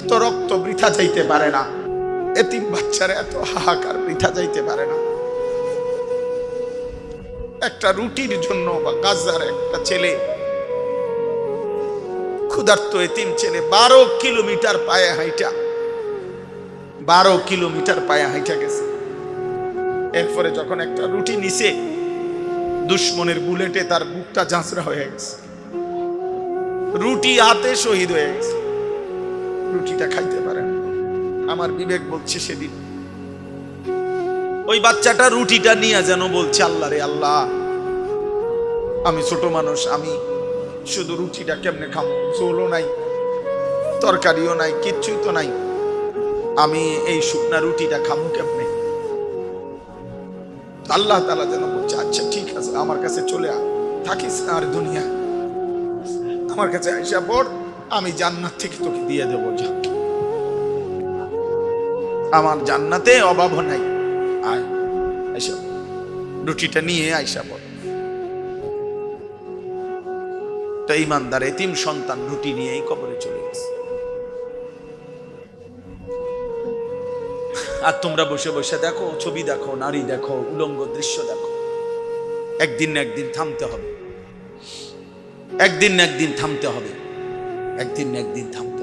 এত রক্ত বৃথা যাইতে পারে না। এতিম বাচ্চারা এত হাহাকার বৃথা যাইতে পারে না। একটা রুটির জন্য বা গাজার একটা ছেলে, ক্ষুধার্ত এতিম ছেলে, বারো কিলোমিটার পায়ে হাইটা, বারো কিলোমিটার পায়ে হাইটা গেছে। এরপরে যখন একটা রুটি নিছে, দুশ্মনের বুলেটে তার বুকটা জাঁচড়া হয়ে গেছে। রুটি হাতে শহীদ হয়ে গেছে। রুটিটা খাইতে পারে আমার বিবেক বলছে সেদিন, ওই বাচ্চাটা রুটিটা নিয়ে যেন বলছে, আল্লাহ রে আল্লাহ, আমি ছোট মানুষ, আমি শুধু রুটিটা কেমনে খাব? চোলও নাই, তরকারিও নাই, কিচ্ছুই তো নাই। আমি এই শুকনা রুটিটা খাব কেমনে? আল্লাহ তালা যেন বলছে আচ্ছা ঠিক আছে, আমার কাছে চলে আ থাকিস আর দুনিয়া। আমার কাছে আইসা পড় আমি জান্নাত থেকে তোকে দিয়ে দেবো আমার জান্নাতে অভাব নাই। আয় আইসা রুটিটা নিয়ে আইসা পড়। তা ইমানদার, এতিম সন্তান রুটি নিয়েই কবরে চলে গেছে। আর তোমরা বসে বসে দেখো, ছবি দেখো, নারী দেখো, উলঙ্গ দৃশ্য দেখো। একদিন না একদিন থামতে হবে। একদিন না একদিন থামতে হবে। একদিন না একদিন থামতে